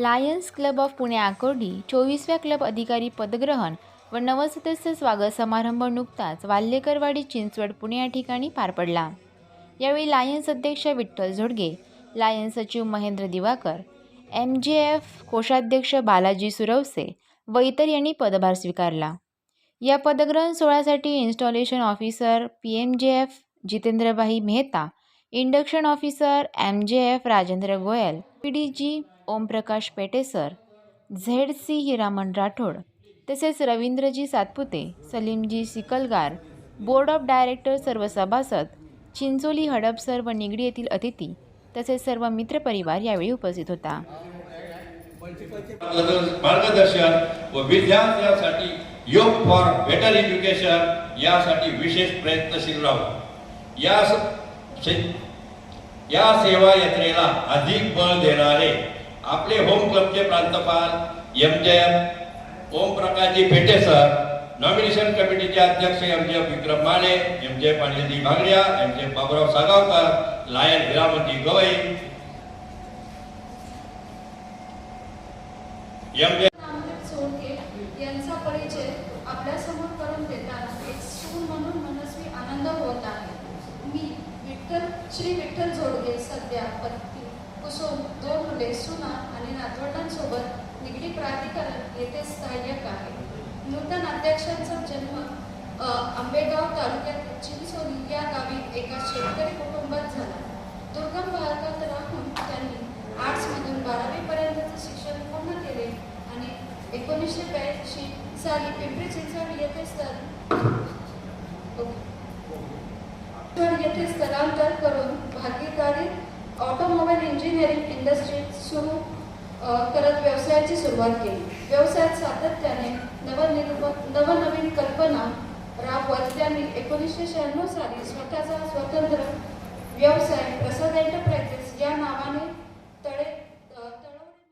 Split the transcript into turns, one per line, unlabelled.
Lions club of Pune Akurdi चोवीसव्या club अधिकारी पदग्रहण व नवसदस्य स्वागत समारंभ नुकताच वाल्हेकरवाडी चिंचवड पुणे या ठिकाणी पार पडला. यावेळी लायन्स अध्यक्ष विठ्ठल झोडगे लायन्स सचिव Mahendra Diwakar M J F कोषाध्यक्ष बालाजी सुरवसे व इतर यांनी पदभार स्वीकारला. या पदग्रहण सोहळ्यासाठी installation officer P M J F Jitendrabhai Mehta induction officer M J F Rajendra Goyal P D G Omprakash Petesar Z C Hiraman Rathod तसेच Ravindraji Satpute Salimji Sikalgar board of director सर्व सभासद चिंचोली हडपसर व निगडी येथील अतिथी तसेच सर्व मित्रपरिवार यावेळी उपस्थित होता.
मार्गदर्शन व विद्यार्थ्यांसाठी योग फॉर बेटर एज्युकेशन यासाठी विशेष प्रयत्नशील राहू. या या सेवा यात्रेला अधिक बळ देणारे आपले होम क्लबचे प्रांतपाल M J M Omprakashji Pete sir nomination कमिटीचे अध्यक्ष M J Vikram Mane M जे Pandeji Bhagdya M J Baburao Sagaonkar lion Hiramati Gawai. M J
यांचा परिचय आपल्यासमोर करून देताना एक सून म्हणून मनस्वी आनंद होत आहे. मी विठ्ठल श्री विठ्ठल जोडगे सध्या पत्नी कुसुम दोन मुले आणि नातवंडांसोबत निगडी प्राधिकरण येथे सहाय्यक आहे. नूतन अध्यक्षांचा जन्म आंबेगाव तालुक्यात चिंचोली या गावी एका शेतकरी कुटुंबात झाला. दुर्गम भागात राहून त्यांनी आर्ट्समधून बारावीपर्यंतचे शिक्षण पूर्ण केले आणि एकोणीसशे ब्याऐंशी साली पिंपरी चिंचवड येथे स्थळ येथे स्थलांतर करून भागीदारी ऑटोमोबाईल इंजिनिअरिंग इंडस्ट्री सुरू करत व्यवसायाची सुरुवात केली. व्यवसायात सातत्याने नवनिर्म नवनवीन कल्पना राबवत त्यांनी एकोणीसशे शहाण्णव साली स्वतःचा स्वतंत्र व्यवसाय प्रसाद एंटरप्राइजेस या नावाने